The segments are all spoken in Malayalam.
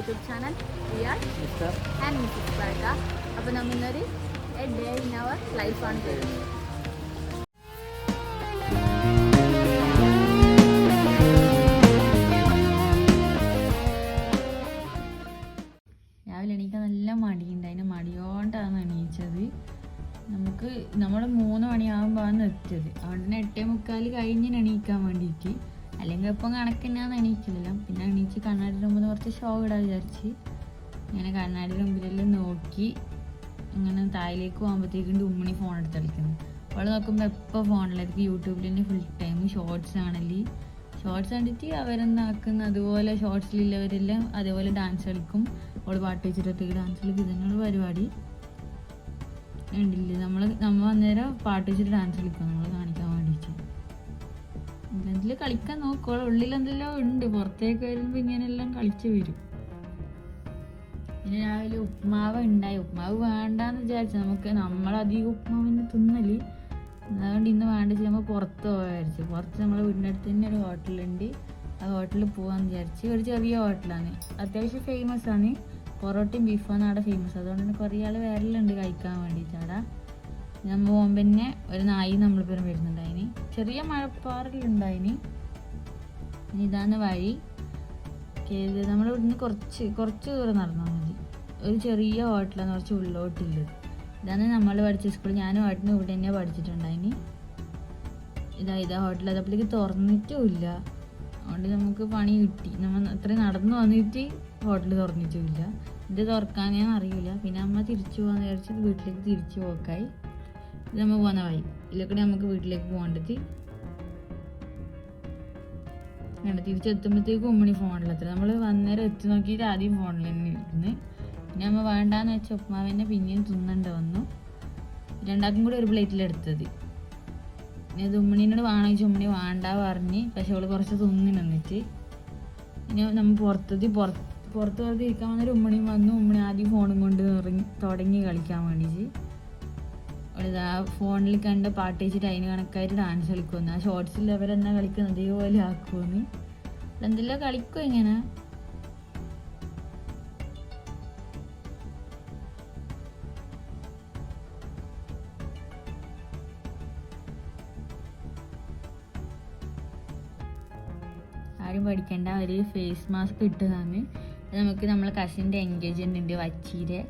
YouTube channel. V R Mr. And Mrs ബാക്ക അപ്പോൾ നമ്മൾ ഇന്നൊരു എ ഡേ ഇൻ അവർ ലൈഫാണ് ചെയ്യുന്നത്. രാവിലെ എണീക്കാൻ നല്ല മടിയുണ്ട്. മടിയോണ്ടാണ് എണീച്ചത്. നമുക്ക് നമ്മൾ മൂന്ന് മണിയാകുമ്പോഴാണ് എത്തിയത്. അവിടെ തന്നെ എട്ടേ മുക്കാൽ കഴിഞ്ഞ് എണീക്കാൻ വേണ്ടിയിട്ട്. അല്ലെങ്കിൽ ഇപ്പം കണക്കെന്നാന്ന് എണീക്കില്ല പിന്നെ എണീച്ച് കണ്ണാടിയുടെ മുമ്പിൽ കുറച്ച് ഷോ ഇടാൻ വിചാരിച്ച് ഇങ്ങനെ കണ്ണാടിയുടെ മുമ്പിലെല്ലാം നോക്കി ഇങ്ങനെ തായിലേക്ക് പോകുമ്പോഴത്തേക്കും ഉമ്മണി ഫോൺ എടുത്ത് കളിക്കുന്നു അവൾ നോക്കുമ്പോൾ എപ്പോൾ ഫോണിലായിരിക്കും യൂട്യൂബിൽ തന്നെ ഫുൾ ടൈം ഷോർട്സ് ആണല്ലേ. ഷോർട്സ് കണ്ടിട്ട് അവരെന്താക്കുന്ന? അതുപോലെ ഷോർട്സിലുള്ളവരെല്ലാം അതേപോലെ ഡാൻസ് കളിക്കും. അവൾ പാട്ട് വെച്ചിട്ടൊക്കെ ഡാൻസ് കളിക്കും. ഇതന്നെയുള്ള പരിപാടി. ഉണ്ടില്ലേ നമ്മൾ നമ്മൾ അന്നേരം പാട്ട് വെച്ചിട്ട് ഡാൻസ് കളിക്കും. നമ്മൾ എന്തെങ്കിലും കളിക്കാൻ നോക്കുക ഉള്ളിൽ എന്തെല്ലോ ഉണ്ട്. പുറത്തേക്ക് വരുമ്പോൾ ഇങ്ങനെല്ലാം കളിച്ചു വരും. പിന്നെ രാവിലെ ഉപ്മാവ് ഉണ്ടായി. ഉപ്മാവ് വേണ്ടാന്ന് വിചാരിച്ചു നമുക്ക് നമ്മളധികം ഉപ്മാവിന് തിന്നൽ. അതുകൊണ്ട് ഇന്ന് വേണ്ട നമ്മൾ പുറത്ത് പോകാൻ വിചാരിച്ചു. പുറത്ത് നമ്മളെ വീടിനടുത്ത് തന്നെ ഒരു ഹോട്ടലുണ്ട്. ആ ഹോട്ടലിൽ പോകാമെന്ന് വിചാരിച്ചു ഒരു ചെറിയ ഹോട്ടലാണ്. അത്യാവശ്യം ഫേമസ് ആണ്. പൊറോട്ടയും ബീഫാണ് അവിടെ ഫേമസ് അതുകൊണ്ട് തന്നെ കുറേ ആൾ വരലുണ്ട് കഴിക്കാൻ വേണ്ടിയിട്ട് അവിടെ. നമ്മൾ ബോംബെന്നെ തന്നെ ഒരു നായി നമ്മൾ പേരും വരുന്നുണ്ടായിന്. ചെറിയ മഴപ്പാറലുണ്ടായിന്. ഇതാണ് വഴി. നമ്മൾ ഇവിടുന്ന് കുറച്ച് കുറച്ച് ദൂരം നടന്നാൽ മതി. ഒരു ചെറിയ ഹോട്ടലാണ് കുറച്ച് ഉള്ളോട്ടുള്ളത്. ഇതാണ് നമ്മൾ പഠിച്ച സ്കൂൾ ഞാനും ഹോട്ടലിന് ഇവിടെ തന്നെയാണ് പഠിച്ചിട്ടുണ്ടായിന്. ഇതാ ഇതാ ഹോട്ടൽ. അതപ്പോഴേക്ക് തുറന്നിട്ടുമില്ല അതുകൊണ്ട് നമുക്ക് പണി കിട്ടി. നമ്മൾ അത്രയും നടന്നു വന്നിട്ട് ഹോട്ടൽ തുറന്നിട്ടുമില്ല ഇത് തുറക്കാനേ അറിയില്ല. പിന്നെ അമ്മ തിരിച്ചു പോകാന്ന് വിചാരിച്ചിട്ട് വീട്ടിലേക്ക് തിരിച്ചു പോക്കായി. നമ്മൾ പോകുന്ന വഴി ഇതിലേക്കൂടെ നമുക്ക് വീട്ടിലേക്ക് പോകേണ്ടത് വേണ്ട തിരിച്ചെത്തുമ്പോഴത്തേക്കും ഉമ്മണി ഫോണിലെത്ര നമ്മൾ വന്നേരം എത്തി നോക്കിയിട്ട് ആദ്യം ഫോണിൽ തന്നെ ഇരുന്ന്. പിന്നെ നമ്മൾ വേണ്ടാന്ന് വെച്ച ഉപ്മാവിനെ പിന്നെയും തിന്നണ്ട വന്നു. രണ്ടാക്കും കൂടി ഒരു പ്ലേറ്റിലെടുത്തത് പിന്നെ അത് ഉമ്മണീനോട് വാങ്ങിച്ച് ഉമ്മണി വേണ്ട പറഞ്ഞ് പക്ഷെ അവൾ കുറച്ച് തിന്നി നിന്നിട്ട്. പിന്നെ നമ്മൾ പുറത്തത് പുറത്ത് പുറത്ത് പുറത്ത് ഇരിക്കാൻ വന്നൊരു ഉമ്മണിയും വന്നു. ഉമ്മണി ആദ്യം ഫോണും കൊണ്ട് ഇറങ്ങി തുടങ്ങി കളിക്കാൻ വേണ്ടിയിട്ട് അവളിതാ ഫോണിൽ കണ്ട പാട്ട് വെച്ചിട്ട് അതിന് കണക്കായിട്ട് ഡാൻസ് കളിക്കുമെന്ന്. ആ ഷോർട്സിൽ അവരെന്നാ കളിക്കുന്നത്? അതേപോലെ ആക്കുമെന്ന് എന്തെല്ലാം കളിക്കും ഇങ്ങനെ. ആരും പഠിക്കേണ്ട ഒരു ഫേസ് മാസ്ക് ഇട്ടതാണ്. നമുക്ക് നമ്മളെ കസിന്റെ എൻഗേജ്മെന്റ് ഉണ്ട് വച്ചീരെ.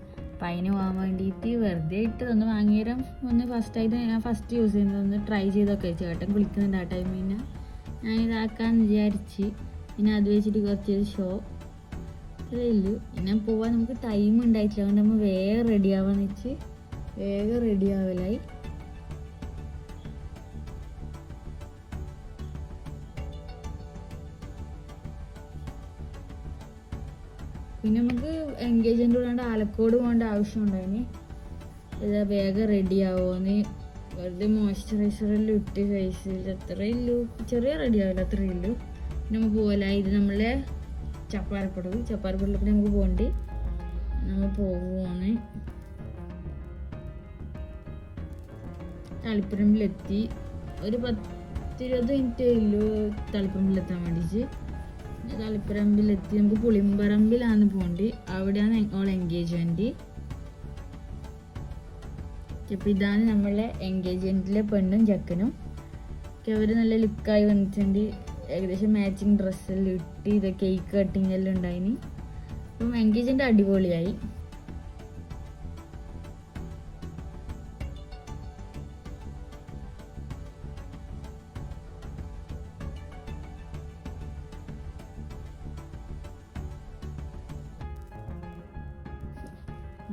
അപ്പം അതിന് പോകാൻ വേണ്ടിയിട്ട് വെറുതെ ഇട്ടതൊന്ന് വാങ്ങിയരം ഒന്ന് ഫസ്റ്റ് ആയിട്ട് ഞാൻ ഫസ്റ്റ് യൂസ് ചെയ്യുന്നത് ഒന്ന് ട്രൈ ചെയ്തൊക്കെ ചേട്ടൻ കുളിക്കുന്നുണ്ട് ആ ടൈമിൽ പിന്നെ ഞാൻ ഇതാക്കാന്ന് വിചാരിച്ച്. പിന്നെ അത് വെച്ചിട്ട് കുറച്ച് ഷോ ഇല്ലു പിന്നെ പോവാൻ നമുക്ക് ടൈം ഉണ്ടായിട്ടില്ല. അതുകൊണ്ട് നമ്മൾ വേഗം റെഡി ആവാന്ന് വെച്ച് വേഗം റെഡി ആവലായി. പിന്നെ നമുക്ക് എൻഗേജ്മെന്റ് കൂടാണ്ട് ആലക്കോട് പോകേണ്ട ആവശ്യം ഉണ്ടായിന് ഇതാ വേഗം റെഡി ആവുമോന്ന് വെറുതെ മോയ്സ്ചറൈസറെല്ലാം ഇട്ട് ഫേസിൽ അത്രയേ ഉള്ളൂ. ചെറിയ റെഡി ആവില്ല അത്രയേ പിന്നെ നമുക്ക് പോലെ ഇത് നമ്മളെ ചപ്പാരപ്പടവ് ചപ്പാരപ്പടവിൽ നമുക്ക് പോകണ്ട് നമ്മൾ പോകുവാണ് തളിപ്പറമ്പിലെത്തി. ഒരു പത്തിരുപത് മിനിറ്റേ ഉള്ളൂ തളിപ്പറമ്പിലെത്താൻ വേണ്ടിയിട്ട് തളിപ്പറമ്പിലെത്തി. നമുക്ക് പുളിമ്പറമ്പിലാണ് പോകേണ്ടത് അവിടെയാണ് ഓൾ എൻഗേജ്മെന്റ് അപ്പൊ ഇതാണ് നമ്മളെ എൻഗേജ്മെന്റിലെ പെണ്ണും ചെക്കനും. അവർ നല്ല ലുക്കായി വന്നിട്ടുണ്ട്. ഏകദേശം മാച്ചിങ് ഡ്രസ്സെല്ലാം ഇട്ട് ഇത് കേക്ക് കട്ടിങ് എല്ലാം ഉണ്ടായിന്. അപ്പം എൻഗേജ്മെന്റ് അടിപൊളിയായി.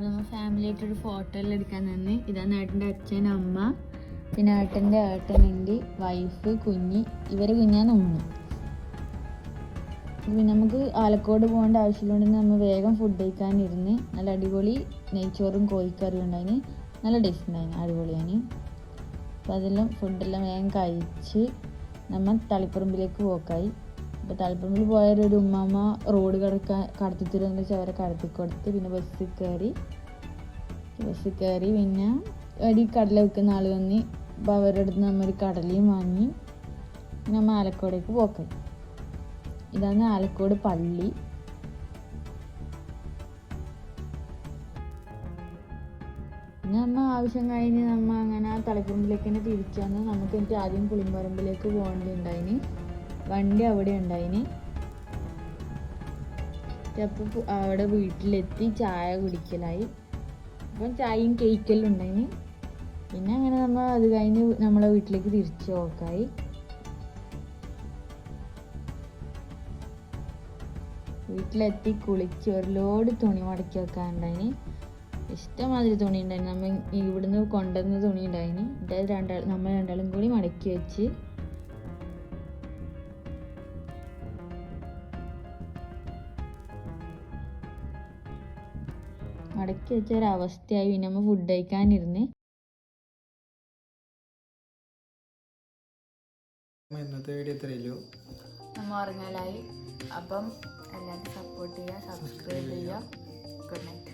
നമ്മൾ ഫാമിലി ആയിട്ട് ഒരു ഫോട്ടോ എല്ലാം എടുക്കാൻ നിന്ന് ഇതാണ് ഏട്ടന്റെ അച്ഛൻ അമ്മ പിന്നെ ഏട്ടന്റെ ഏട്ടനുണ്ട് വൈഫ് കുഞ്ഞ്. ഇവരെ കുഞ്ഞാന്ന് ഉമ്മ പിന്നെ നമുക്ക് ആലക്കോട് പോകേണ്ട ആവശ്യമുണ്ടെന്ന് നമ്മൾ വേഗം ഫുഡ് കഴിക്കാനിരുന്ന് നല്ല അടിപൊളി നെയ്ച്ചോറും കോഴിക്കറിയും ഉണ്ടായിന്. നല്ല ടേസ്റ്റ് ഉണ്ടായിന് അടിപൊളിയാണ് അപ്പോൾ അതെല്ലാം ഫുഡെല്ലാം വേഗം കഴിച്ച് നമ്മൾ തളിപ്പറമ്പിലേക്ക് പോക്കായി അപ്പോൾ തലപ്പുഴയിൽ പോയൊരു ഉമ്മാമ്മ റോഡ് കിടക്കാൻ കടത്തി തരുമെന്ന് വെച്ചാൽ അവരെ കടത്തി കൊടുത്ത് പിന്നെ ബസ്സിൽ കയറി. ബസ്സിൽ കയറി പിന്നെ ഒരു കടല വെക്കുന്ന ആൾ വന്നി അപ്പോൾ അവരുടെ അടുത്ത് നമ്മൾ ഒരു കടലയും വാങ്ങി നമ്മൾ ആലക്കോടേക്ക് പോക്കായി ഇതാണ് ആലക്കോട് പള്ളി. പിന്നെ നമ്മൾ ആവശ്യം കഴിഞ്ഞ് നമ്മൾ അങ്ങനെ തലക്കുറമ്പിലേക്ക് തന്നെ തിരിച്ചാന്ന് നമുക്ക് എനിക്ക് ആദ്യം പുളിമ്പറമ്പിലേക്ക് പോകേണ്ടതുണ്ടായിന്. വണ്ടി അവിടെ ഉണ്ടായിന്. അപ്പോൾ അവിടെ വീട്ടിലെത്തി ചായ കുടിക്കലായി. അപ്പം ചായയും കേക്കെല്ലാം ഉണ്ടായിന്. പിന്നെ അങ്ങനെ നമ്മൾ അത് കഴിഞ്ഞ് നമ്മളെ വീട്ടിലേക്ക് തിരിച്ചു പോക്കായി വീട്ടിലെത്തി കുളിച്ച് ഒരു ലോഡ് തുണി മടക്കി വെക്കാനുണ്ടായിന് ഇഷ്ടമാതിരി തുണി ഉണ്ടായിന്. നമ്മ ഇവിടുന്ന് കൊണ്ടുവന്ന തുണി ഉണ്ടായിന്. രണ്ടാൾ നമ്മൾ രണ്ടാളും കൂടി മടക്കി വെച്ച് മടക്കി വെച്ച ഒരവസ്ഥയായി പിന്നെ നമ്മൾ ഫുഡ് കഴിക്കാനിരുന്ന്. ഇന്നത്തെ വീഡിയോ ഇത്രയല്ലോ നമ്മൾ ഉറങ്ങലായി അപ്പം എല്ലാവരും സപ്പോർട്ട് ചെയ്യുക സബ്സ്ക്രൈബ് ചെയ്യുക. Good night